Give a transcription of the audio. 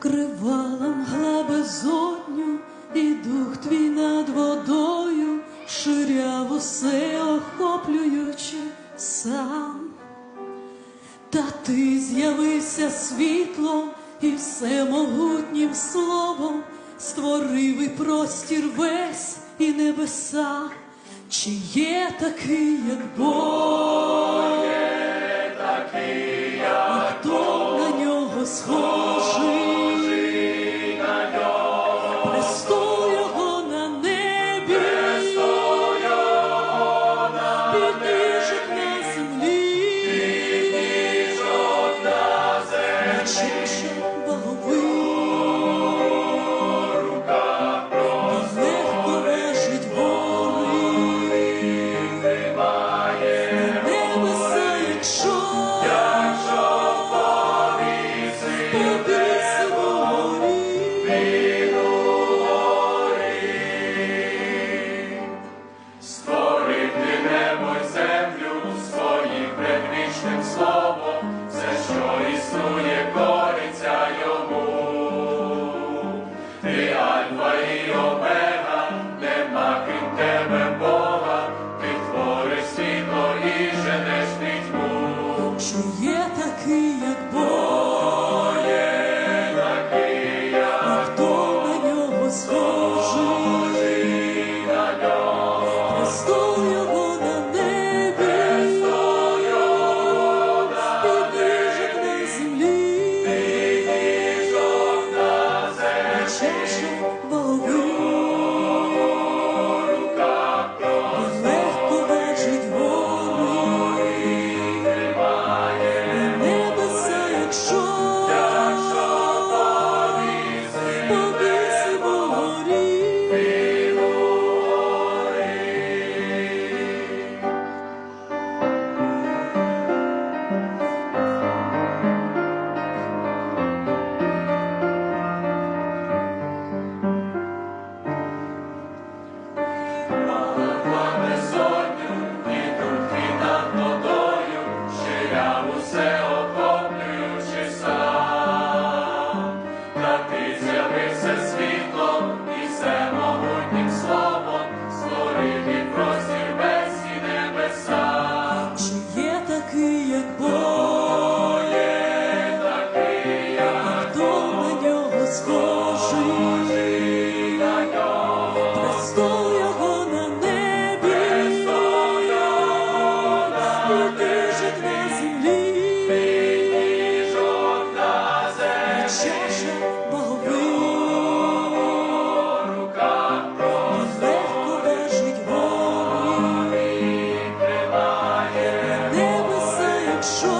Кривала мгла безодню, і дух твій над водою, ширяв усе охоплюючи сам, та ти з'явився світлом і всемогутнім словом, створив і простір весь і небеса, чи є такий, як Бог. Престол його на небі, підніжок на землі, Чаша боговий, легко лежить гори, небеса, якщо. Є такий, як Бог, гори, тримає. небеса, якщо